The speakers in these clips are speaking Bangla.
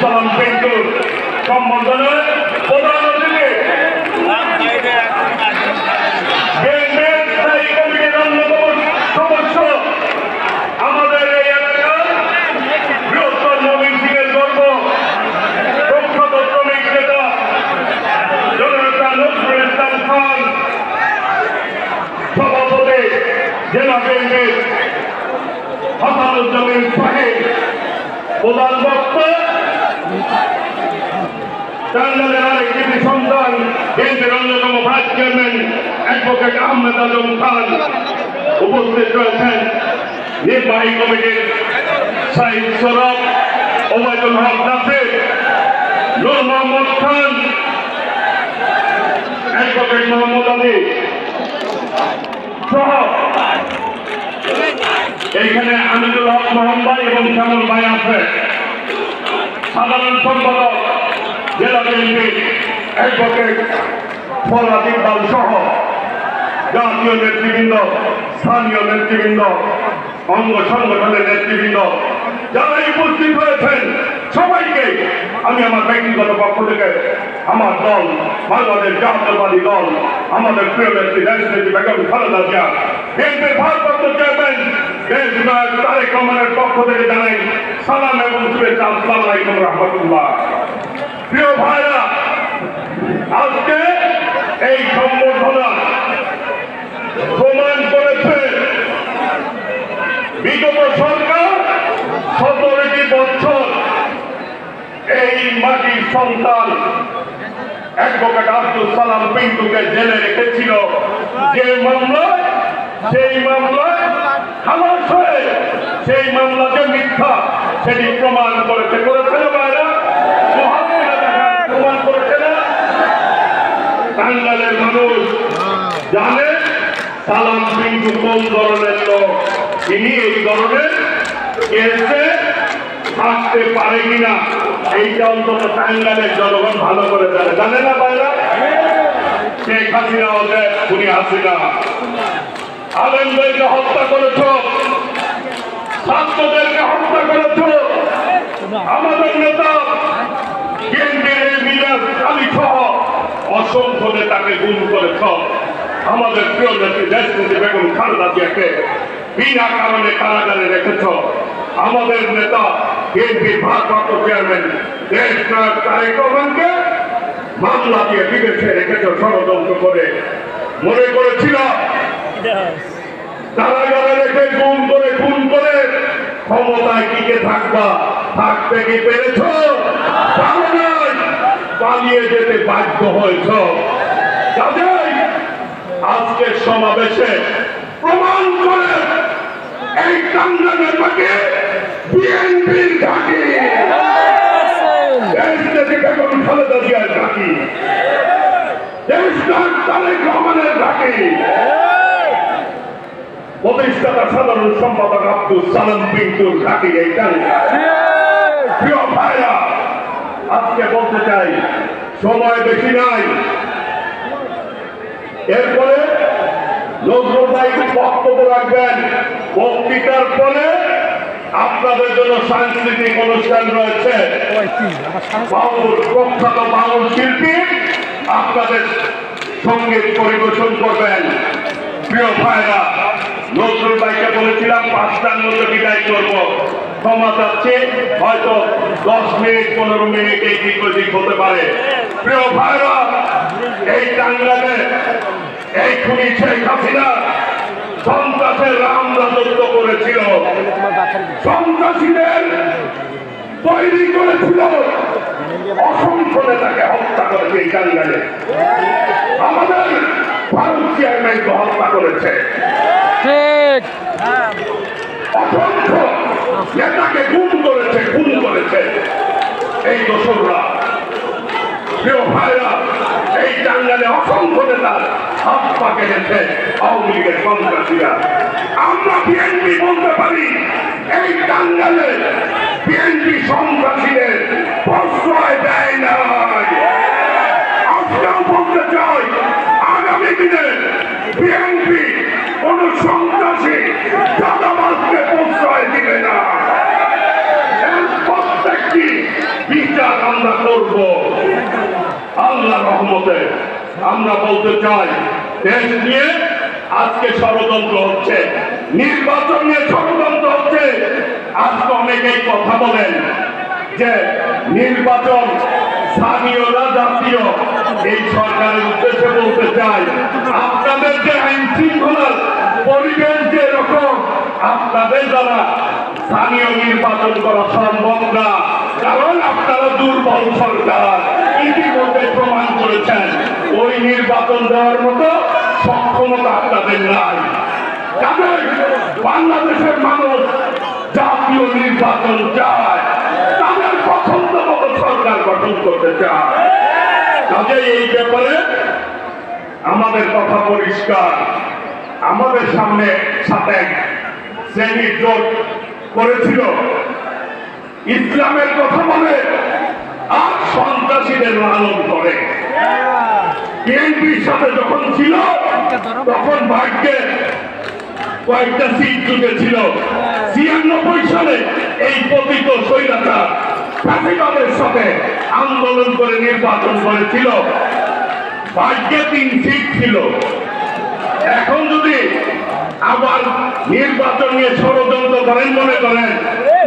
সালাম কিন্তু সম্বর্ধনা প্রধান অতিথি। জেলা বিএনপির হাসানুজ্জামিন সাহেব। প্রধান বক্তা সন্তান বিএনপির অন্যতম vice chairman advocate Ahmed Azam Khan উপস্থিত রয়েছেন নির্বাহী কমিটির সাইদ সরব ওবায়দুল হক নাসির নূর মোহাম্মদ খান অ্যাডভোকেট মোহাম্মদ আলী সহ এইখানে আমিনুল হক মোহাম্মদ এবং শ্যামল ভাই আছে সাধারণ সম্পাদক, জেলা বিএনপি অ্যাডভোকেট ফরহাদ ইকবাল সহ জাতীয় নেতৃবৃন্দ, স্থানীয় নেতৃবৃন্দ, অঙ্গ সংগঠনের নেতৃবৃন্দ যারা উপস্থিত হয়েছেন, সবাইকে আমি আমার ব্যক্তিগত পক্ষ থেকে আমার দল, বাংলাদেশ জাতীয়বাদী দল, আমাদের প্রিয় নেত্রী দেশনেত্রী বেগম খালেদা জিয়া, বিএনপির ভারপ্রাপ্ত চেয়ারম্যান দেশ নায়ক তারেক রহমানের পক্ষ থেকে জানাই সালাম এবং শুভেচ্ছা আসসালাম আলাইকুম রহমতুল্লাহ। প্রিয় ভাইরা, আজকে এই সম্বর্ধনা প্রমাণ করেছে বিগত সরকার সতেরোটি বছর এই মাটির সন্তান অ্যাডভোকেট আব্দুল সালাম পিন্টুকে জেলে রেখেছিল। যে মামলায় সেই হয়ে, সেই মামলা যে মিথ্যা, সেটি প্রমাণ করেছে। করেছে না বাইরা? প্রমাণ করেছে না? টাঙ্গালের মানুষ জানে, সালাম কিন্তু কোন ধরনের লোক? তিনি এই ধরনের কেসে থাকতে পারে কিনা, এইটা অন্তত টাঙ্গালের জনগণ ভালো করে জানে। জানে না বাইরা? শেখ হাসিনা ওদের খুনি হাসিনা। আলেমদেরকে হত্যা করেছ, ছাত্রদেরকে হত্যা করেছ। আমাদের নেতা কেন্দ্রের মিলাদ আলী সহ অসংখ্য নেতাকে গুম করেছ। আমাদের প্রিয় নেত্রী দেশনেত্রী বেগম খালেদা জিয়াকে বিনা কারণে কারাগারে রেখেছ। আমাদের নেতা বিএনপির ভারপ্রাপ্ত চেয়ারম্যান, দেশ নায়ক মামলা দিয়ে বিদেশে রেখেছ ষড়যন্ত্র করে। মনে করেছিল কারাগারে রেখে গুম করে খুন করে ক্ষমতায় টিকে থাকবা। থাকতে কি পেরেছ? পারো নাই। পালিয়ে যেতে বাধ্য হয়েছ। কাজেই আজকের সমাবেশে প্রমাণ করে এই টাঙ্গালের মাকে বিএনপির ঘাঁটি দেশ থেকে বেগম খালেদা জিয়ার ঘাঁটি তারেক রহমানের ঘাঁটি প্রতিষ্ঠাতা সাধারণ সম্পাদক আব্দুল সালাম পিন্টুর ঘাঁটি এই প্রিয় ভাইরা আজকে বলতে চাই সময় বেশি নাই। এরপরে নজরুল ভাই বক্তব্য রাখবেন। বক্তৃতার পরে আপনাদের জন্য সাংস্কৃতিক অনুষ্ঠান রয়েছে। প্রখ্যাত বাউল শিল্পী আপনাদের সংগীত পরিবেশন করবেন। প্রিয় ভাইরা নজরুল ভাইকে বলেছিলাম, পাঁচটার মধ্যে বিদায় করব। ক্ষমা চাচ্ছে, হয়তো দশ মিনিট, পনেরো মিনিট এই দিক ওদিক হতে পারে। প্রিয় ভাইরা, এই টাঙ্গালে এই খুনি শেখ হাসিনা সন্ত্রাসের রাম রাজত্ব করেছিল। সন্ত্রাসীদের তৈরি করেছিল। অসংখ্য নেতাকে হত্যা করেছে এই টাঙ্গালে আমাদের ভারত চেয়ারম্যানকে হত্যা করেছে। ঠিক। নেতাকে গুম করেছে, খুন করেছে এই দোসররা। প্রিয় ভাইরা, এই টাঙ্গালে অসংখ্য নেতা হাত পা কেটেছে আওয়ামী লীগের সন্ত্রাসীরা। আমরা বিএনপি বলতে পারি, এই টাঙ্গালে বিএনপি সন্ত্রাসীদের প্রশ্রয় দেয় নাই। আজকেও বলতে চাই, আগামী দিনে বিএনপি কোন সন্ত্রাসী দাদাবাদকে প্রশ্রয় দিবে না। প্রত্যেকটি বিচার আমরা করব। আল্লাহ রহমতে আমরা বলতে চাই, দেশ নিয়ে আজকে ষড়যন্ত্র হচ্ছে, নির্বাচন নিয়ে ষড়যন্ত্র হচ্ছে। আজকে অনেকেই কথা বলেন যে নির্বাচন স্থানীয় না জাতীয়, এই সরকারের উদ্দেশ্যে বলতে চাই, আপনাদের যে আইন শৃঙ্খলার পরিবেশ যে রকম, আপনাদের দ্বারা স্থানীয় নির্বাচন করা সম্ভব না। কারণ আপনারা দুর্বল সরকার, ইতিমধ্যে প্রমাণ করেছেন, ওই নির্বাচন দেওয়ার মতো সক্ষমতা আপনাদের নাই। বাংলাদেশের মানুষ জাতীয় নির্বাচন চায়। পছন্দ সরকার গঠন করতে চায়? কাজে এই ব্যাপারে আমাদের কথা পরিষ্কার। আমাদের সামনে সাথে শ্রেণির জোট করেছিল। ইসলামের কথা বলে আর সন্ত্রাসীদের লালন করে। বিএনপির সাথে যখন ছিল, তখন ভাগ্যে কয়েকটা সিট জুটেছিল। ছিয়ানব্বই সালে এই পতিত স্বৈরাচার ফ্যাসিবাদের সাথে আন্দোলন করে নির্বাচন করেছিল ভাগ্যে তিন সিট ছিল। এখন যদি আবার নির্বাচন নিয়ে ষড়যন্ত্র করেন মনে করেন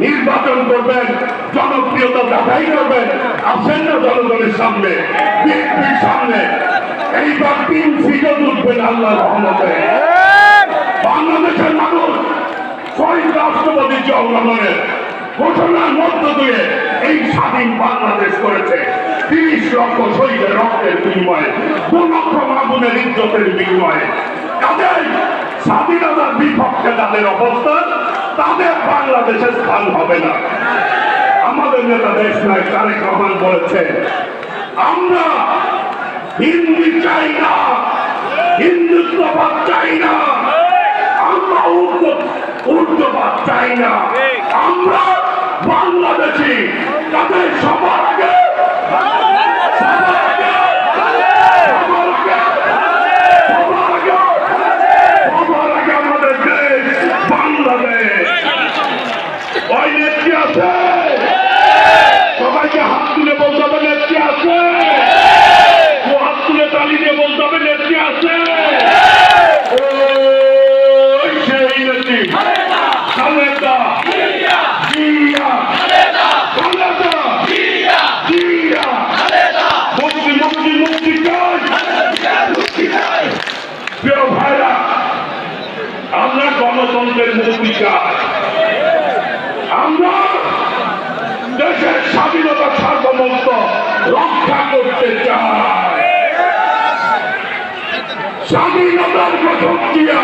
নির্বাচন করবেন জনপ্রিয়তা দেখাই করবেন আসেন না জনগণের সামনে বিএনপির সামনে। এইবার তিন সিটও তুলবেন আল্লাহ রহমতে। বাংলাদেশের মানুষ শহীদ রাষ্ট্রপতি জওহরলালের ঘোষণার মধ্য দিয়ে এই স্বাধীন বাংলাদেশ করেছে। তিরিশ লক্ষ শহীদের রক্তের বিনিময়ে, দু লক্ষ মাগুনের ইজ্জতের বিনিময়ে। কাজেই স্বাধীনতার বিপক্ষে যাদের অবস্থান, তাদের বাংলাদেশের স্থান হবে না। আমাদের নেতা দেশ নয় তারেক রহমান বলেছে, আমরা হিন্দি চাই না, হিন্দুত্ববাদ চাই না। আমরা উর্দু উর্দুবাদ চাই না। আমরা বাংলাদেশি তাদের সবার আগে সবার আগে সবার আগে সবার আগে সবার আগে আমাদের দেশ বাংলাদেশ ওই নেত্রী আছে সবাইকে হাত তুলে বলতে হবে নেত্রী আছে ও হাত তুলে তালি দিয়ে বলতে হবে নেত্রী আছে ওই সেই নেত্রী খালেদা জিয়া খালেদা জিয়া মুক্তি মুক্তি মুক্তি চাই প্রিয় ভাইরা আমরা চাই আমরা দেশের স্বাধীনতা সার্বভৌমত্ব রক্ষা করতে চাই। স্বাধীনতার প্রথম দিয়া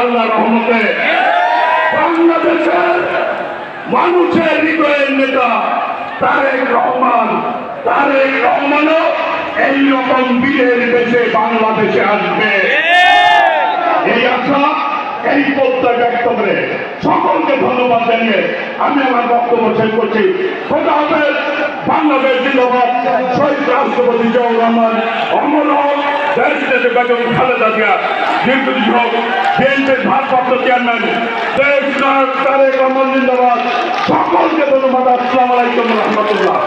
আল্লাহ রহমতে বাংলাদেশের মানুষের হৃদয়ের নেতা তারেক রহমান, তারেক রহমানও এইরকম বীরের দেশে বাংলাদেশে আসবে। এই আশা, এই প্রত্যয় ব্যক্ত করে সকলকে ধন্যবাদ জানিয়ে আমি আমার বক্তব্য শেষ করছি। খোদা হবে বাংলাদেশ জিন্দাবাদ। শহীদ রাষ্ট্রপতি জিয়াউর রহমান, অমর দেশে বেগম খালেদা জিয়া দীর্ঘদিন হোক বিএনপির ভারপ্রাপ্ত চেয়ারম্যান তারেক রহমান জিন্দাবাদ সকলকে ধন্যবাদ আসসালাম আলাইকুম রহমতুল্লাহ